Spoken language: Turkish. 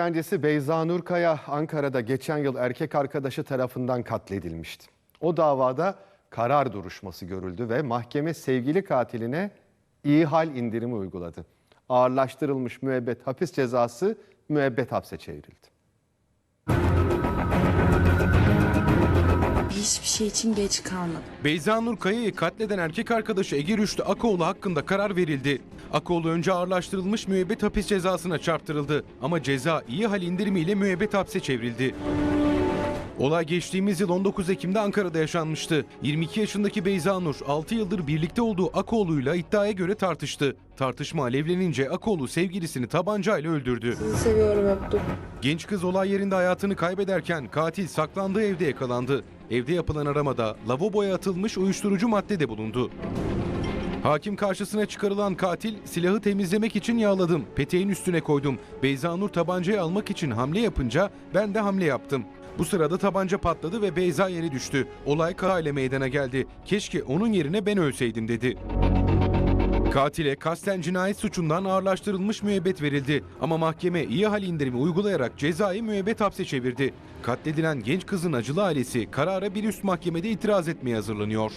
öğrencisi Beyza Nurkaya Ankara'da geçen yıl erkek arkadaşı tarafından katledilmişti. O davada karar duruşması görüldü ve mahkeme sevgili katiline iyi hal indirimi uyguladı. Ağırlaştırılmış müebbet hapis cezası müebbet hapse çevrildi. Hiçbir şey için geç kalmadım. Beyza Nur Kaya'yı katleden erkek arkadaşı Ege Rüştü Akoğlu hakkında karar verildi. Akoğlu önce ağırlaştırılmış müebbet hapis cezasına çarptırıldı ama ceza iyi hal indirimiyle müebbet hapse çevrildi. Olay geçtiğimiz yıl 19 Ekim'de Ankara'da yaşanmıştı. 22 yaşındaki Beyza Nur 6 yıldır birlikte olduğu Akoğlu'yla iddiaya göre tartıştı. Tartışma alevlenince Akoğlu sevgilisini tabancayla öldürdü. Sizi seviyorum öptüm. Genç kız olay yerinde hayatını kaybederken katil saklandığı evde yakalandı. Evde yapılan aramada lavaboya atılmış uyuşturucu madde de bulundu. Hakim karşısına çıkarılan katil silahı temizlemek için yağladım. Peteğin üstüne koydum. Beyza Nur tabancayı almak için hamle yapınca ben de hamle yaptım. Bu sırada tabanca patladı ve Beyza yere düştü. Olay ile meydana geldi. Keşke onun yerine ben ölseydim dedi. Katile kasten cinayet suçundan ağırlaştırılmış müebbet verildi. Ama mahkeme iyi hal indirimi uygulayarak cezayı müebbet hapse çevirdi. Katledilen genç kızın acılı ailesi karara bir üst mahkemede itiraz etmeye hazırlanıyor.